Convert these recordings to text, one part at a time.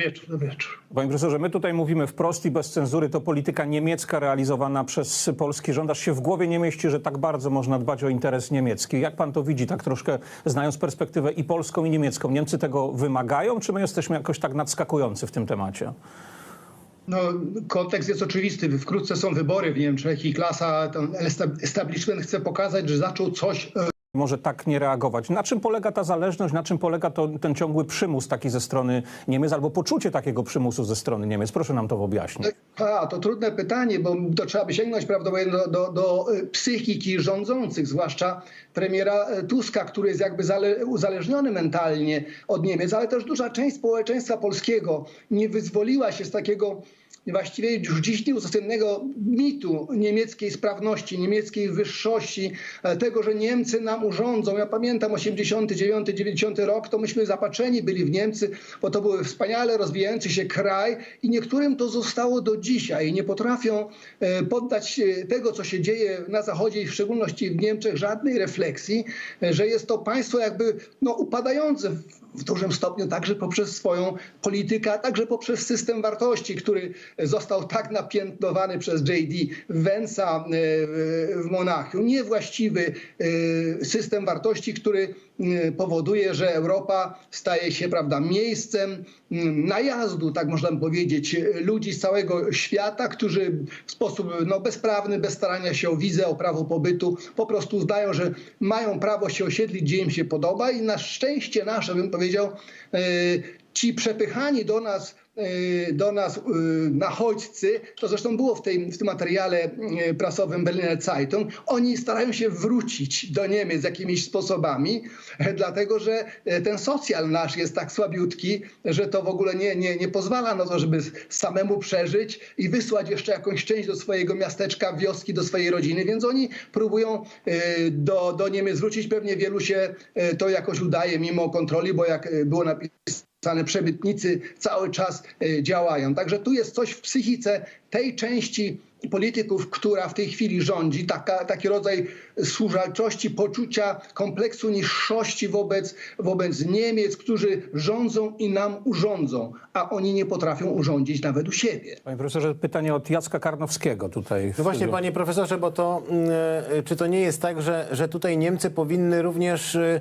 Wieczór, dobry wieczór. Panie profesorze, my tutaj mówimy wprost i bez cenzury. To polityka niemiecka realizowana przez polski rząd. Aż się w głowie nie mieści, że tak bardzo można dbać o interes niemiecki. Jak pan to widzi, tak troszkę znając perspektywę i polską, i niemiecką? Niemcy tego wymagają, czy my jesteśmy jakoś tak nadskakujący w tym temacie? No, kontekst jest oczywisty. Wkrótce są wybory w Niemczech i klasa, ten establishment chce pokazać, że zaczął coś Może tak nie reagować. Na czym polega ta zależność, na czym polega to, ten ciągły przymus taki ze strony Niemiec, albo poczucie takiego przymusu ze strony Niemiec? Proszę nam to objaśnić. A, to trudne pytanie, bo to trzeba by sięgnąć prawdopodobnie do, do, do e, psychiki rządzących, zwłaszcza premiera e, Tuska, który jest jakby zale, uzależniony mentalnie od Niemiec, ale też duża część społeczeństwa polskiego nie wyzwoliła się z takiego właściwie już dziś nieuzasadnionego mitu niemieckiej sprawności, niemieckiej wyższości, e, tego, że Niemcy nam urządzą. Ja pamiętam 89-90 rok, to myśmy zapatrzeni byli w Niemcy, bo to był wspaniale rozwijający się kraj i niektórym to zostało do dzisiaj. Nie potrafią e, poddać tego, co się dzieje na Zachodzie i w szczególności w Niemczech, żadnej refleksji, e, że jest to państwo jakby no, upadające w dużym stopniu także poprzez swoją politykę, a także poprzez system wartości, który został tak napiętnowany przez J.D. Vance'a w Monachium. Niewłaściwy e, system wartości, który e, powoduje, że Europa staje się prawda, miejscem najazdu, tak można powiedzieć, ludzi z całego świata, którzy w sposób no, bezprawny, bez starania się o wizę, o prawo pobytu, po prostu uznają, że mają prawo się osiedlić, gdzie im się podoba i na szczęście nasze, bym powiedział, e, ci przepychani do nas do nas nachodźcy, to zresztą było w, tej, w tym materiale prasowym Berliner Zeitung, oni starają się wrócić do Niemiec jakimiś sposobami, dlatego że ten socjal nasz jest tak słabiutki, że to w ogóle nie, nie, nie pozwala na to, żeby samemu przeżyć i wysłać jeszcze jakąś część do swojego miasteczka, wioski, do swojej rodziny, więc oni próbują do, do Niemiec wrócić. Pewnie wielu się to jakoś udaje mimo kontroli, bo jak było napisane, przebytnicy cały czas e, działają. Także tu jest coś w psychice tej części polityków, która w tej chwili rządzi, taka, taki rodzaj służalczości, poczucia kompleksu niższości wobec, wobec Niemiec, którzy rządzą i nam urządzą, a oni nie potrafią urządzić nawet u siebie. Panie profesorze, pytanie od Jacka Karnowskiego tutaj. No właśnie, panie profesorze, bo to y, czy to nie jest tak, że, że tutaj Niemcy powinny również y,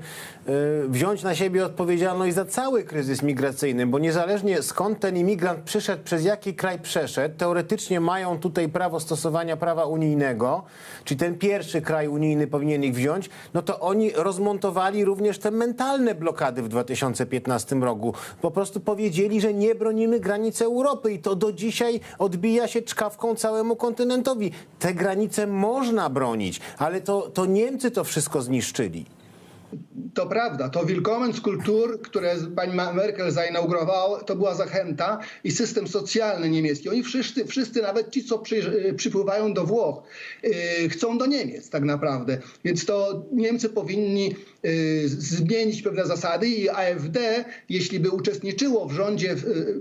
y, wziąć na siebie odpowiedzialność za cały kryzys migracyjny, bo niezależnie skąd ten imigrant przyszedł, przez jaki kraj przeszedł, teoretycznie mają tutaj prawo stosowania prawa unijnego, czyli ten pierwszy kraj unijny powinien ich wziąć, no to oni rozmontowali również te mentalne blokady w 2015 roku. Po prostu powiedzieli, że nie bronimy granic Europy i to do dzisiaj odbija się czkawką całemu kontynentowi. Te granice można bronić, ale to, to Niemcy to wszystko zniszczyli. To prawda, to Willkommenskultur, które pani Merkel zainaugurowała, to była zachęta i system socjalny niemiecki. Oni wszyscy, wszyscy nawet ci, co przy, przypływają do Włoch, yy, chcą do Niemiec tak naprawdę. Więc to Niemcy powinni zmienić pewne zasady i AfD, jeśli by uczestniczyło w rządzie,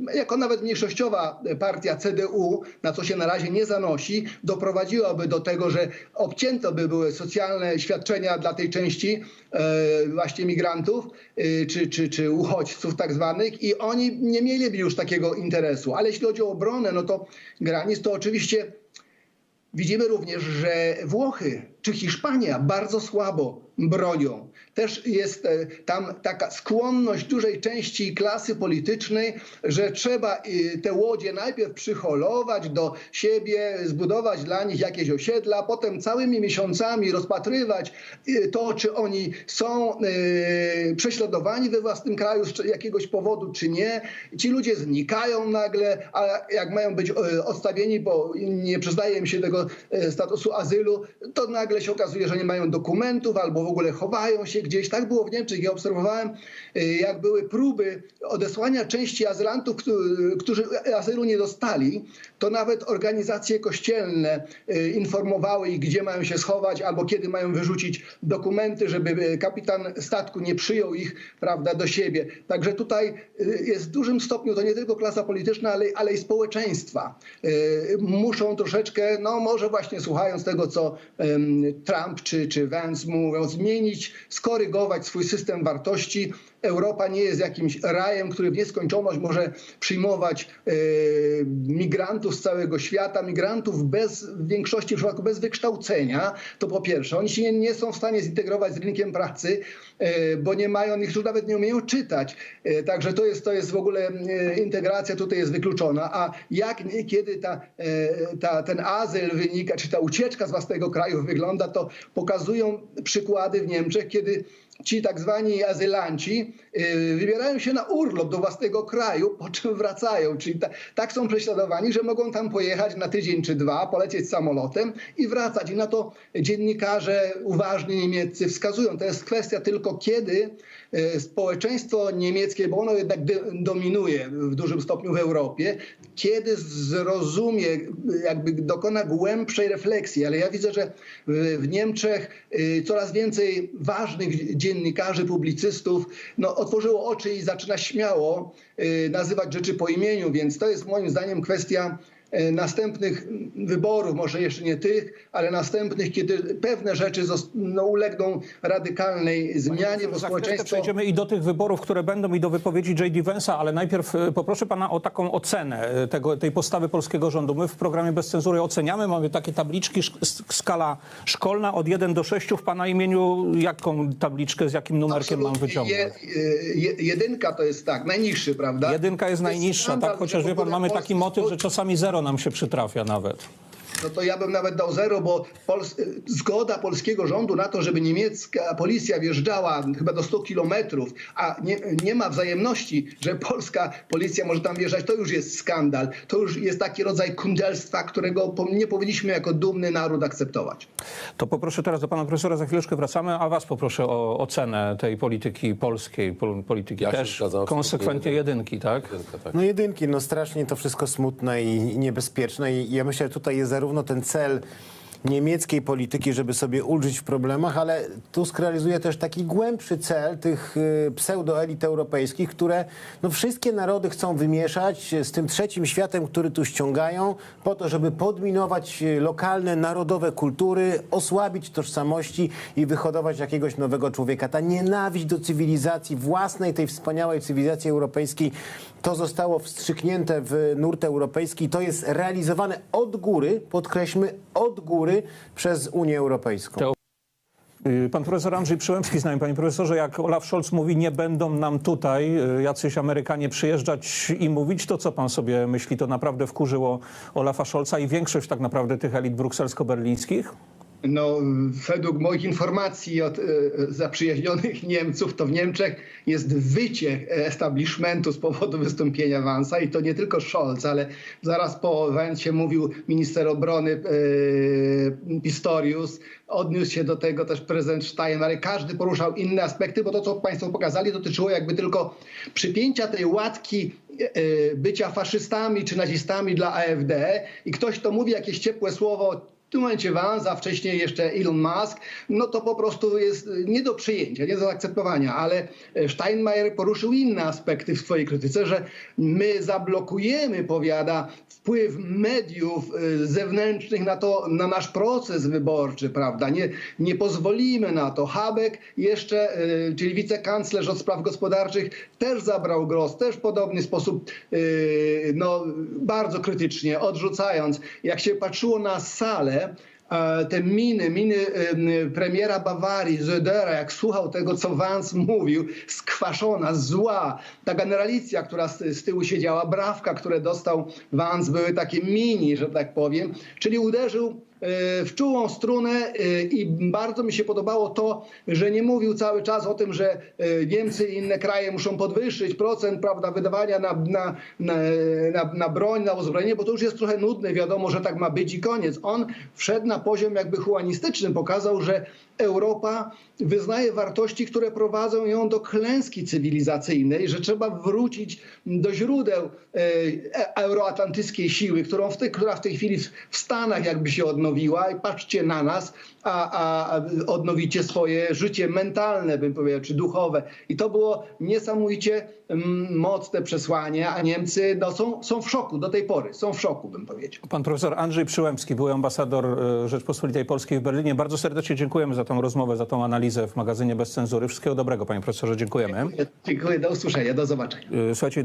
yy, jako nawet mniejszościowa partia CDU, na co się na razie nie zanosi, doprowadziłaby do tego, że obcięto by były socjalne świadczenia dla tej części właśnie migrantów czy, czy, czy uchodźców tak zwanych i oni nie mieliby już takiego interesu. Ale jeśli chodzi o obronę, no to granic, to oczywiście widzimy również, że Włochy czy Hiszpania bardzo słabo bronią. Też jest tam taka skłonność dużej części klasy politycznej, że trzeba te łodzie najpierw przyholować do siebie, zbudować dla nich jakieś osiedla, potem całymi miesiącami rozpatrywać to, czy oni są prześladowani we własnym kraju z jakiegoś powodu, czy nie. Ci ludzie znikają nagle, a jak mają być odstawieni, bo nie przyznaje im się tego statusu azylu, to nagle się okazuje, że nie mają dokumentów albo w ogóle chowają się gdzieś. Tak było w Niemczech. Ja obserwowałem, jak były próby odesłania części azylantów, którzy azylu nie dostali, to nawet organizacje kościelne informowały ich, gdzie mają się schować albo kiedy mają wyrzucić dokumenty, żeby kapitan statku nie przyjął ich prawda, do siebie. Także tutaj jest w dużym stopniu to nie tylko klasa polityczna, ale, ale i społeczeństwa. Muszą troszeczkę, no może właśnie słuchając tego, co Trump czy, czy Vance mówią, zmienić, skorygować swój system wartości Europa nie jest jakimś rajem, który w nieskończoność może przyjmować e, migrantów z całego świata, migrantów bez, w większości przypadków bez wykształcenia, to po pierwsze. Oni się nie, są w stanie zintegrować z rynkiem pracy, e, bo nie mają, niektórzy nawet nie umieją czytać. E, Także to jest, to jest w ogóle integracja tutaj jest wykluczona. A jak, kiedy ta, ta, ten azyl wynika, czy ta ucieczka z własnego kraju wygląda, to pokazują przykłady w Niemczech, kiedy ci tak zwani azylanci y, wybierają się na urlop do własnego kraju, po czym wracają. Czyli ta, tak są prześladowani, że mogą tam pojechać na tydzień czy dwa, polecieć samolotem i wracać. I na to dziennikarze uważni niemieccy wskazują. To jest kwestia tylko kiedy y, społeczeństwo niemieckie, bo ono jednak dominuje w dużym stopniu w Europie, kiedy zrozumie, jakby dokona głębszej refleksji. Ale ja widzę, że w w Niemczech y, coraz więcej ważnych dziennikarzy, publicystów no, otworzyło oczy i zaczyna śmiało y, nazywać rzeczy po imieniu, więc to jest moim zdaniem kwestia następnych wyborów, może jeszcze nie tych, ale następnych, kiedy pewne rzeczy no, ulegną radykalnej zmianie, bo społeczeństwo... przejdziemy i do tych wyborów, które będą i do wypowiedzi J.D. Vance'a, ale najpierw e, poproszę pana o taką ocenę e, tego, tej postawy polskiego rządu. My w programie Bez Cenzury oceniamy, mamy takie tabliczki, skala szkolna od 1 do 6. W pana imieniu jaką tabliczkę, z jakim numerkiem mam Absolutnie. wyciągnąć? Je, je, jedynka to jest tak, najniższy, prawda? Jedynka jest To najniższa, tak? Chociaż wie pan, mamy taki motyw, że czasami zero nam się przytrafia nawet. No to ja bym nawet dał zero, bo Pols zgoda polskiego rządu na to, żeby niemiecka policja wjeżdżała chyba do 100 kilometrów, a nie, nie ma wzajemności, że polska policja może tam wjeżdżać, to już jest skandal. To już jest taki rodzaj kundelstwa, którego nie powinniśmy jako dumny naród akceptować. To poproszę teraz do pana profesora, za chwileczkę wracamy, a was poproszę o ocenę tej polityki polskiej, pol- polityki Ja też zgadzam, konsekwentnie jedynki, tak? Jedynka, tak. No jedynki, no strasznie to wszystko smutne i i niebezpieczne i ja myślę, że tutaj jest zarówno ten cel niemieckiej polityki, żeby sobie ulżyć w problemach, ale Tusk realizuje też taki głębszy cel tych y, pseudoelit europejskich, które no, wszystkie narody chcą wymieszać z tym trzecim światem, który tu ściągają, po to, żeby podminować y, lokalne, narodowe kultury, osłabić tożsamości i wyhodować jakiegoś nowego człowieka. Ta nienawiść do cywilizacji, własnej tej wspaniałej cywilizacji europejskiej, to zostało wstrzyknięte w nurt europejski. To jest realizowane od góry, podkreślmy, od góry przez Unię Europejską. Y, Pan profesor Andrzej Przyłębski z nami. Panie profesorze, jak Olaf Scholz mówi, nie będą nam tutaj y, jacyś Amerykanie przyjeżdżać i mówić, to co pan sobie myśli? To naprawdę wkurzyło Olafa Scholza i większość tak naprawdę tych elit brukselsko-berlińskich? No, według moich informacji od e, zaprzyjaźnionych Niemców, to w Niemczech jest wycie establishmentu z powodu wystąpienia Vansa i to nie tylko Scholz, ale zaraz po Vansie mówił minister obrony e, Pistorius, odniósł się do tego też prezydent Steinmeier. Każdy poruszał inne aspekty, bo to, co Państwo pokazali, dotyczyło jakby tylko przypięcia tej łatki e, bycia faszystami czy nazistami dla AfD i ktoś, kto mówi jakieś ciepłe słowo w tym momencie Vance, a wcześniej jeszcze Elon Musk, no to po prostu jest nie do przyjęcia, nie do zaakceptowania, ale Steinmeier poruszył inne aspekty w swojej krytyce, że my zablokujemy, powiada, wpływ mediów y, zewnętrznych na to, na nasz proces wyborczy, prawda? Nie, nie pozwolimy na to. Habeck jeszcze, czyli wicekanclerz od spraw gospodarczych, też zabrał głos, też w podobny sposób, no, bardzo krytycznie, odrzucając. Jak się patrzyło na salę, te miny, miny em, premiera Bawarii, Zödera, jak słuchał tego, co Vance mówił, skwaszona, zła. Ta generalicja, która z, tyłu siedziała, brawka, które dostał Vance, były takie mini, że tak powiem, czyli uderzył w czułą strunę e, i bardzo mi się podobało to, że nie mówił cały czas o tym, że e, Niemcy i inne kraje muszą podwyższyć procent prawda, wydawania na, na, na, na, broń, na uzbrojenie, bo to już jest trochę nudne, wiadomo, że tak ma być i koniec. On wszedł na poziom jakby humanistyczny, pokazał, że Europa wyznaje wartości, które prowadzą ją do klęski cywilizacyjnej, że trzeba wrócić do źródeł e, euroatlantyckiej siły, którą w tej, która w tej chwili w Stanach jakby się odnosi odnowiła i patrzcie na nas, a, a odnowicie swoje życie mentalne, bym powiedział, czy duchowe. I to było niesamowicie mm, mocne przesłanie, a Niemcy no, są, są w szoku do tej pory, są w szoku, bym powiedział. Pan profesor Andrzej Przyłębski, były ambasador e, Rzeczpospolitej Polskiej w Berlinie. Bardzo serdecznie dziękujemy za tą rozmowę, za tą analizę w magazynie Bez Cenzury. Wszystkiego dobrego, panie profesorze, dziękujemy. Dziękuję, do usłyszenia, do zobaczenia. E, Słuchajcie,